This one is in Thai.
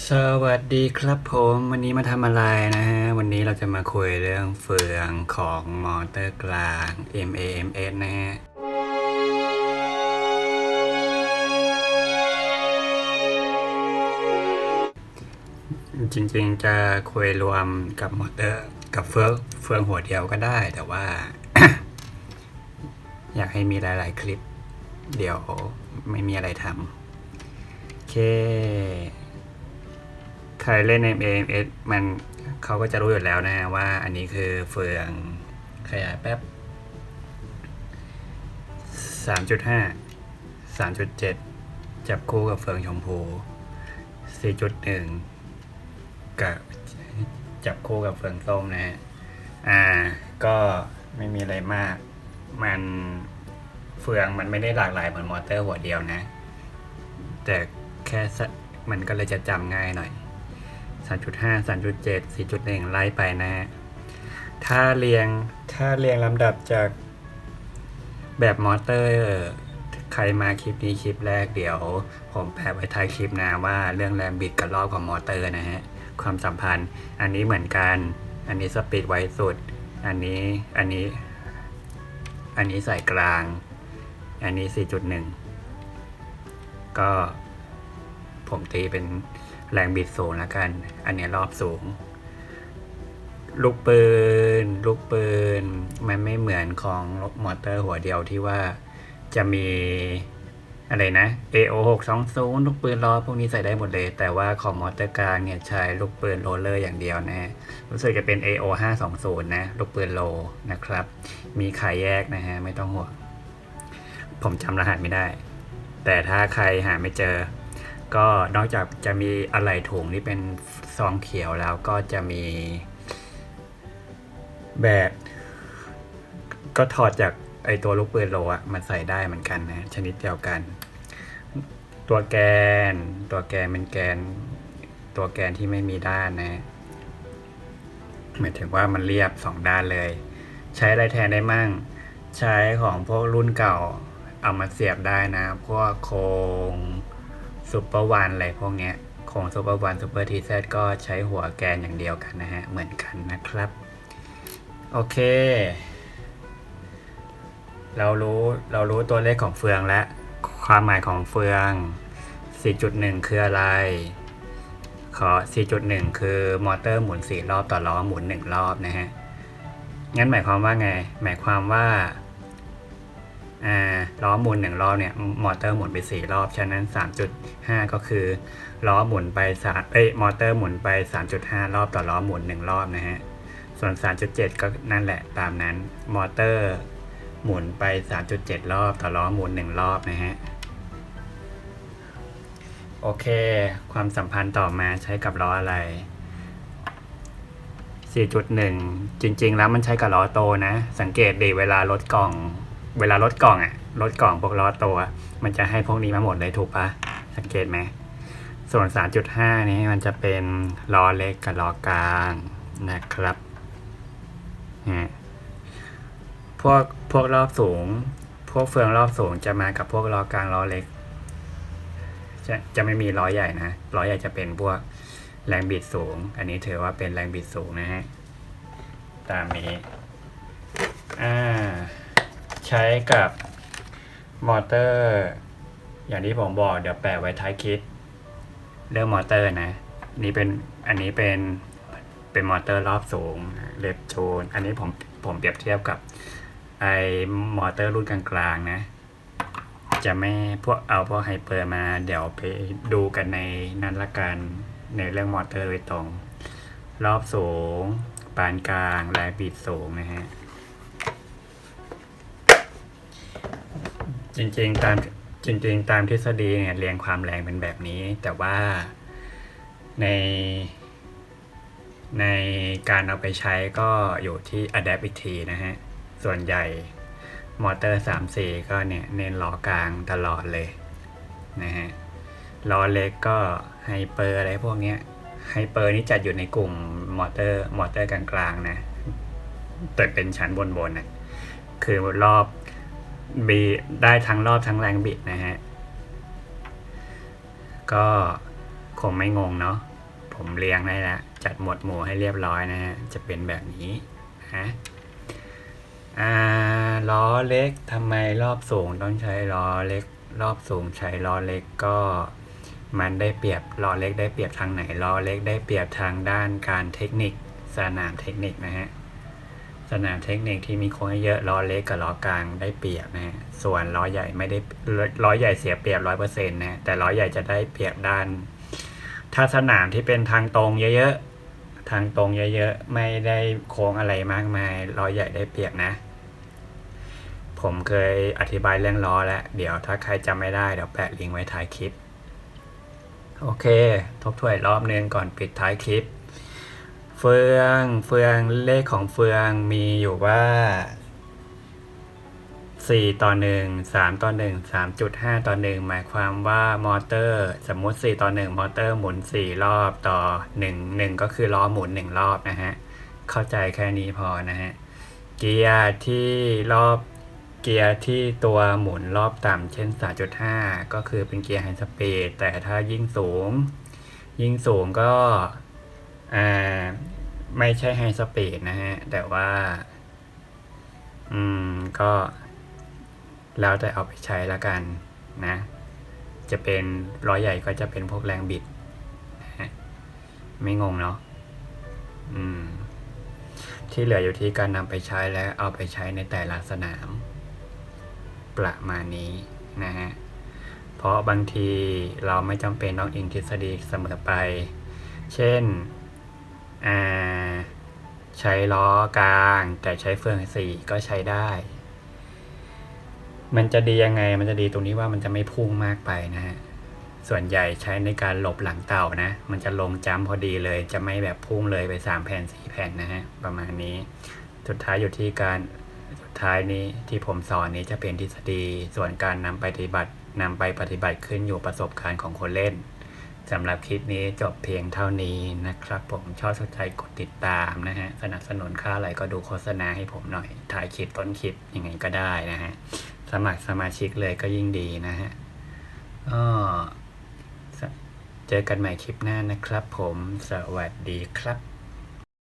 สวัสดีครับผมวันนี้มาทำอะไรนะฮะ วันนี้เราจะมาคุยเรื่องเฟืองของมอเตอร์กลาง MAMS นะฮะ จริงๆจะคุยรวมกับมอเตอร์กับเฟืองเฟืองหัวเดียวก็ได้ แต่ว่า อยากให้มีหลายๆคลิป เดี๋ยวไม่มีอะไรทำโอเค ใครเล่น MAMS มันเขาก็จะรู้อยู่แล้วนะว่าอันนี้คือเฟืองขยายแป๊บ 3.5 3.7 จับคู่กับเฟืองชมพู 4.1 กับจับคู่กับเฟืองส้มนะฮะ อ่า ก็ไม่มีอะไรมาก มันเฟืองมันไม่ได้หลากหลายเหมือนมอเตอร์หัวเดียวนะ แต่แค่มันก็เลยจะจำง่ายหน่อย 3.5 3.7 4.1 ไล่ไปนะฮะถ้าเรียงถ้าเรียงลำดับจากแบบมอเตอร์ใครมาคลิปนี้คลิปแรกเดี๋ยว ผมแปะไว้ท้ายคลิปนะว่าเรื่องแรงบิดกับรอบของมอเตอร์นะฮะความสัมพันธ์ อันนี้เหมือนกัน อันนี้สปีดไวสุด อันนี้อันนี้ อันนี้ใส่กลาง อันนี้ 4.1 ก็ผมตีเป็น แรงบิดสูงแล้วกัน อันนี้รอบสูง ลูกปืน ลูกปืน มันไม่เหมือนของมอเตอร์หัวเดียวที่ว่าจะมีอะไรนะ AO 6 2 0ลูกปืนล้อพวกนี้ใส่ได้หมดเลย แต่ว่าของมอเตอร์กลางเนี่ยใช้ลูกปืนโรลเลอร์อย่างเดียวนะ รู้สึกจะเป็น AO 5 2 0นะ ลูกปืนโลนะครับ มีขายแยกนะฮะ ไม่ต้องห่วง ผมจำรหัสไม่ได้ แต่ถ้าใครหาไม่เจอ ก็นอกจากจะมีอะไหล่ถุงที่เป็นซองเขียวแล้วก็จะมีแบบ ก็ถอดจากไอตัวลูกปืนโลอะมันใส่ได้เหมือนกันนะ ชนิดเดียวกัน ตัวแกน ตัวแกนเป็นแกน ตัวแกนที่ไม่มีด้านนะหมายถึงว่ามันเรียบสองด้านเลย ใช้อะไรแทนได้มั่ง ใช้ของพวกรุ่นเก่าเอามาเสียบได้นะ พวกโครง ซูเปอร์วันอะไรพวกเนี้ยโครงซูเปอร์วันซูเปอร์ทีเซก็ใช้หัวแกนอย่างเดียวกันนะฮะ เหมือนกันนะครับ โอเค เรารู้เรารู้ตัวเลขของเฟืองแล้วความหมายของเฟือง 4.1 คืออะไร ขอ 4.1 คือมอเตอร์หมุน 4 รอบต่อล้อหมุน 1 รอบนะฮะ งั้นหมายความว่าไง หมายความว่า ล้อหมุน 1 รอบเนี่ยมอเตอร์หมุนไป 4 รอบ ฉะนั้น 3.5 ก็คือล้อหมุนไปสามเอ้ยมอเตอร์หมุนไป 3.5 รอบต่อล้อหมุน 1 รอบนะฮะส่วน 3.7 ก็นั่นแหละตามนั้นมอเตอร์หมุนไป 3.7 รอบต่อล้อหมุน 1 รอบนะฮะโอเค ความสัมพันธ์ต่อมาใช้กับล้ออะไร 4.1 จริง ๆ แล้วมันใช้กับล้อโตนะ สังเกตดีเวลาลดกล่อง เวลาลดกล่องอะลดกล่องพวกล้อตอะมันจะให้พวกนี้มาหมดเลยถูกปะสังเกตไหมส่วน 3.5 นี้มันจะเป็นล้อเล็กกับล้อกลางนะครับฮะพวกพวกรอบสูง พวกเฟืองรอบสูงจะมากับพวกล้อกลางล้อเล็ก จะจะไม่มีล้อใหญ่นะล้อใหญ่จะเป็นพวกแรงบิดสูง อันนี้ถือว่าเป็นแรงบิดสูงนะฮะ ตามนี้ อ่า ใช้กับมอเตอร์ อย่างที่ผมบอกเดี๋ยวแปะไว้ท้ายคลิปเรื่องมอเตอร์นะ นี่เป็นอันนี้เป็นเป็นมอเตอร์รอบสูงเลฟโชน อันนี้ผมผมเปรียบเทียบกับไอมอเตอร์รุ่นกลางๆนะ จะไม่พวกเอาพวกไฮเปอร์มาเดี๋ยวไปดูกันในนั้นละกันในเรื่องมอเตอร์โดยตรง รอบสูง ปานกลางแรงบิดสูงนะฮะ จริงๆตามจริงๆตามทฤษฎีเนี่ยเรียงความแรงเป็นแบบนี้ แต่ว่าในในการเอาไปใช้ก็อยู่ที่ adapt อีกทีนะฮะ ส่วนใหญ่มอเตอร์ 3 4 ก็เนี่ยเน้นล้อกลางตลอดเลยนะฮะล้อเล็กก็ไฮเปอร์อะไรพวกเนี้ยไฮเปอร์นี่จัดอยู่ในกลุ่มมอเตอร์มอเตอร์กลางๆนะแต่เป็นชั้นบนๆนะคือรอบ บีได้ทั้งรอบทั้งแรงบิดนะฮะ ก็คงไม่งงเนาะ ผมเรียงได้แล้ว จัดหมวดหมู่ให้เรียบร้อยนะฮะ จะเป็นแบบนี้ฮะอ่าล้อเล็กทำไมรอบสูงต้องใช้ล้อเล็ก รอบสูงใช้ล้อเล็กก็มันได้เปรียบล้อเล็กได้เปรียบทางไหนล้อเล็กได้เปรียบทางด้านการเทคนิคสนามเทคนิคนะฮะ สนามเทคนิคที่มีโค้งเยอะล้อเล็กกับล้อกลางได้เปรียบนะส่วนล้อใหญ่ไม่ได้ล้อใหญ่เสียเปรียบร้อยเปอร์เซ็นต์นะแต่ล้อใหญ่จะได้เปรียบด้าน ถ้าสนามที่เป็นทางตรงเยอะๆทางตรงเยอะๆไม่ได้โค้งอะไรมากมายล้อใหญ่ได้เปรียบนะ ผมเคยอธิบายเรื่องล้อแล้วเดี๋ยวถ้าใครจำไม่ได้เดี๋ยวแปะลิงก์ไว้ท้ายคลิป โอเค ทบทวนรอบนึงก่อนปิดท้ายคลิป เฟืองเฟืองเลขของเฟืองมีอยู่ว่า4ต่อ1 3ต่อ1 3.5ต่อ1หมายความว่ามอเตอร์ สมมุติ4ต่อ1มอเตอร์หมุน4รอบต่อ1 1ก็คือล้อหมุน1รอบนะฮะ เข้าใจแค่นี้พอนะฮะ เกียร์ที่รอบเกียร์ที่ตัวหมุนรอบต่ำเช่น 3.5 ก็คือเป็นเกียร์ไฮสปีดแต่ถ้ายิ่งสูง ยิ่งสูงก็อ่า ไม่ใช่ไฮสปีดนะฮะ แต่ว่า อืม ก็ แล้วแต่เอาไปใช้ละกันนะ จะเป็นร้อยใหญ่ก็จะเป็นพวกแรงบิดนะฮะไม่งงเนาะอืม ที่เหลืออยู่ที่การนำไปใช้และเอาไปใช้ในแต่ละสนาม ประมาณนี้นะฮะ เพราะบางทีเราไม่จำเป็นต้องอิงทฤษฎีเสมอไป เช่น อ่าใช้ล้อกลาง แต่ใช้เฟืองสี่ก็ใช้ได้ มันจะดียังไงมันจะดีตรงนี้ว่ามันจะไม่พุ่งมากไปนะฮะส่วนใหญ่ใช้ในการหลบหลังเต่านะ มันจะลงจ้ำพอดีเลย จะไม่แบบพุ่งเลยไปสามแผ่นสี่แผ่นนะฮะ ประมาณนี้ สุดท้ายอยู่ที่การ สุดท้ายนี้ที่ผมสอนนี้จะเป็นทฤษฎี ส่วนการนำไปปฏิบัตินำไปปฏิบัติขึ้นอยู่ประสบการณ์ของคนเล่น สำหรับคลิปนี้จบเพียงเท่านี้นะครับ ผมชอบสนใจกดติดตามนะฮะ สนับสนุนค่าอะไรก็ดูโฆษณาให้ผมหน่อยถ่ายคลิปต้นคลิปยังไงก็ได้นะฮะ สมัครสมาชิกเลยก็ยิ่งดีนะฮะก็เจอกันใหม่คลิปหน้านะครับผมสวัสดีครับ